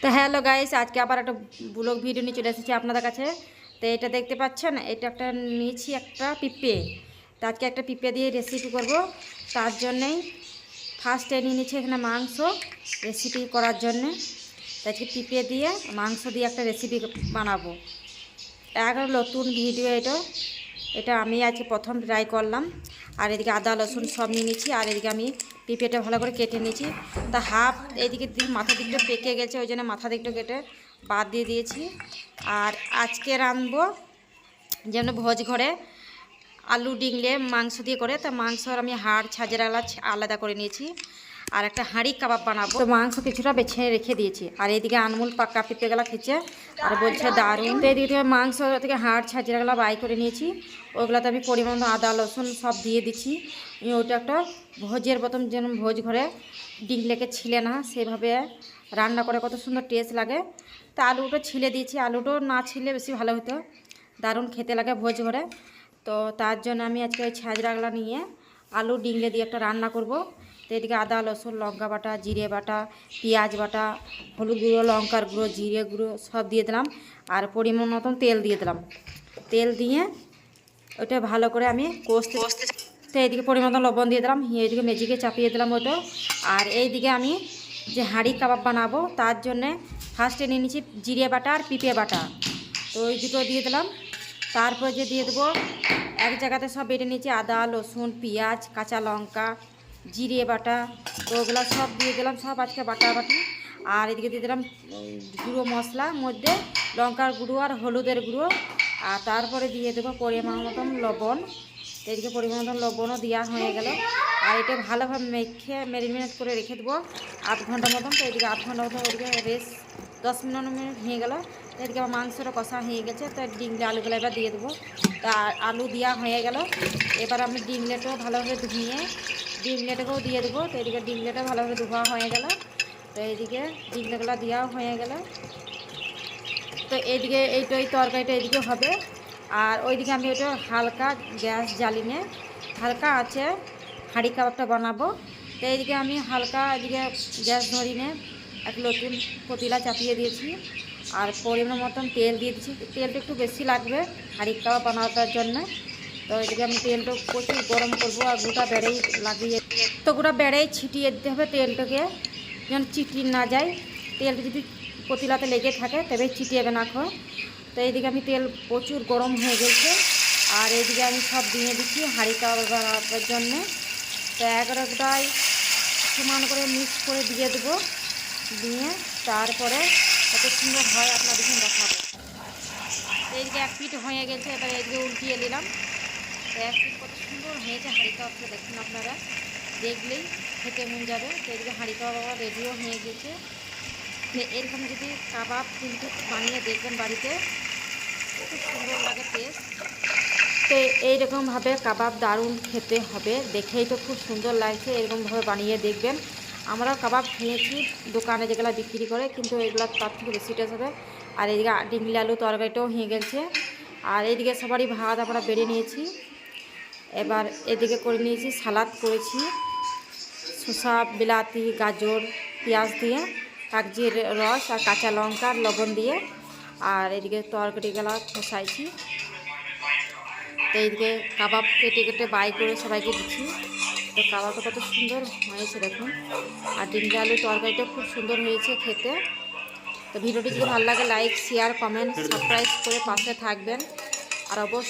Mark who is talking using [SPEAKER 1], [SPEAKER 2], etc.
[SPEAKER 1] তো hello guys, আজকে আবার একটা ব্লগ ভিডিও নিয়ে চলে এসেছি আপনাদের কাছে। তো এটা দেখতে পাচ্ছেন, এটা একটা নিয়েছি একটা পিঁপে তো আজকে একটা পিঁপে দিয়ে রেসিপি করব। তার জন্যেই ফার্স্টে নিয়ে নিচ্ছি এখানে মাংস রেসিপি করার জন্যে। আজকে পিঁপে দিয়ে মাংস দিয়ে একটা রেসিপি বানাবো। একটা নতুন ভিডিও এটা। এটা আমি আজকে প্রথম ট্রাই করলাম। আর এদিকে আদা, রসুন সব নিয়ে নিচ্ছি। আর এদিকে আমি পিঁপেটা ভালো করে কেটে নিয়েছি তা হাফ এদিকে মাথা দিকটা পেকে গেছে, ওই জন্য মাথা দিকটা কেটে বাদ দিয়ে দিয়েছি। আর আজকে রাঁধবো যেমন ভোজ ঘরে আলু ডিংলে মাংস দিয়ে করে। তা মাংসর আমি হাড় ছাজেরালা আলাদা করে নিয়েছি। আর একটা হাঁড়ি কাবাব বানাবো। তো মাংস কিছুটা বেছে রেখে দিয়েছি। আর এদিকে আনমুল পাক্কা পিঁপে গেলা খেছে আর বলছে দারুণ। তো এদিকে থেকে মাংস থেকে হাড় ছাজেরাগুলা বাই করে নিয়েছি। ওগুলাতে আমি পরিমাণ আদা, রসুন সব দিয়ে দিচ্ছি। ওটা একটা ভোজের প্রথম যেন ভোজ ঘরে ডিংলেকে ছিলে না, সেভাবে রান্না করে কত সুন্দর টেস্ট লাগে। তা আলুটা ছিলে দিয়েছি। আলুটাও না ছিলে বেশি ভালো হতো। দারুণ খেতে লাগে ভোজ ঘরে। তো তার জন্য আমি আজকে ওই ছাজরাগুলা নিয়ে আলু ডিংলে দিয়ে একটা রান্না করব। তো এদিকে আদা রসুন লঙ্কা বাটা জিরে বাটা পেঁয়াজ বাটা হলুদ গুঁড়ো লঙ্কার গুঁড়ো জিরে গুঁড়ো সব দিয়ে দিলাম। আর পরিমাণ মতন তেল দিয়ে দিলাম। তেল দিয়ে ওটা ভালো করে আমি কষতে কষতে তো এইদিকে পরিমাণ লবণ দিয়ে দিলাম। এইদিকে মেজিকে চাপিয়ে দিলাম ওটা আর এইদিকে আমি যে হাঁড়ি কাবাব বানাবো তার জন্যে ফার্স্টে নিয়ে নিচ্ছি জিরে বাটা আর পিঁপে বাটা। তো ওই দুটো দিয়ে দিলাম। তারপর যে দিয়ে দেবো এক জায়গাতে সব বেটে নিয়েছি আদা রসুন পেঁয়াজ কাঁচা লঙ্কা জিরে বাটা তো ওগুলো সব দিয়ে দিলাম, সব আজকে বাটা বাটি আর এদিকে দিয়ে দিলাম গুঁড়ো মশলা, মধ্যে লঙ্কার গুঁড়ো আর হলুদের গুঁড়ো। আর তারপরে দিয়ে দেবো পরিমাণ মতন লবণ। এদিকে পরিমাণ মতন লবণও দেওয়া হয়ে গেল। আর এটা ভালোভাবে মেখে, ম্যারিনেট করে রেখে দেবো আধ ঘণ্টা মতন। তো এদিকে আধ ঘণ্টা মতন ওদিকে রেস্ট দশ মিনিট মিনিট হয়ে গেল। এদিকে আমার মাংসটা কষা হয়ে গেছে, তো ডিমলে আলুগুলো এবার দিয়ে দেবো। তা আলু দেওয়া হয়ে গেল। এবার আমি ডিমলেটাও ভালোভাবে ধুয়ে ডিমলেটাকেও দিয়ে দেবো। তো এদিকে ডিমলেটা ভালোভাবে ধোয়া হয়ে গেল। তো এইদিকে ডিমলেগুলো দেওয়াও হয়ে গেল। তো এইদিকে এইটা এই তরকারিটা এদিকে হবে। আর ওইদিকে আমি ওটা হালকা গ্যাস জ্বালিনে হালকা আছে হাঁড়ি কাবাবটা বানাবো। তো এইদিকে আমি হালকা এদিকে গ্যাস ধরিনে এক নতুন পতিলা চাপিয়ে দিয়েছি। আর পরিমাণ মতন তেল দিয়ে দিয়েছি। তেলটা একটু বেশি লাগবে হাঁড়ি কাবাব বানাবার জন্য। তো এদিকে আমি তেলটা প্রচুর গরম করব আর গোটা বেড়েই লাগিয়ে তো গোটা বেড়েই ছিটিয়ে দিতে হবে তেলটাকে, যেন চিটিয়ে না যায়। তেলটা যদি পতিলাতে লেগে থাকে, তবে চিটিয়েবে না খো তো এইদিকে আমি তেল প্রচুর গরম হয়ে গেছে। আর এইদিকে আমি সব দিয়ে দিচ্ছি হাঁড়ি কাবাব বানাবার জন্যে। তো এগারোটায় সমান করে মিক্স করে দিয়ে দেবো। দিয়ে তারপরে কত সুন্দর হয় আপনাদেরকে দেখাবো। এইদিকে এক পিঠ হয়ে গেছে, এবার এইদিকে উল্টিয়ে নিলাম পিঠ কত সুন্দর হয়েছে হাঁড়ি কাবাবটা দেখুন আপনারা। দেখলেই খেতে মন যাবে। তো এদিকে হাঁড়ি কাবাব রেডিও হয়ে গেছে। তো এরকম যদি কাবাব কিন্তু বানিয়ে দেখবেন বাড়িতে, খুব সুন্দর লাগে টেস্ট তো এইরকমভাবে কাবাব দারুণ খেতে হবে। দেখেই তো খুব সুন্দর লাগছে এরকমভাবে বানিয়ে দেখবেন। আমরাও কাবাব খেয়েছি দোকানে যেগুলো বিক্রি করে, কিন্তু এগুলো তার থেকে বেশি টেস্ট হবে। আর এদিকে ডিমলি আলু, তরকারিটাও হয়ে গেছে। আর এইদিকে সবারই ভাত আমরা বেড়ে নিয়েছি। এবার এদিকে করে নিয়েছি, সালাদ করেছি, শসা, বিলাতি, গাজর, পেঁয়াজ দিয়ে, কাগজির রস আর কাঁচা লঙ্কা লবণ দিয়ে, আর এদিকে তরকারিগুলো খসাইছি তো এইদিকে কাবাব কেটে কেটে বাই করে সবাইকে দিচ্ছি। তো কাবাবটা কত সুন্দর হয়েছে দেখুন। আর ডিমটা আলু তরকারিটা খুব সুন্দর হয়েছে খেতে। তো ভিডিওটি যদি ভালো লাগে লাইক শেয়ার কমেন্ট সাবস্ক্রাইব করে পাশে থাকবেন। আর অবশ্যই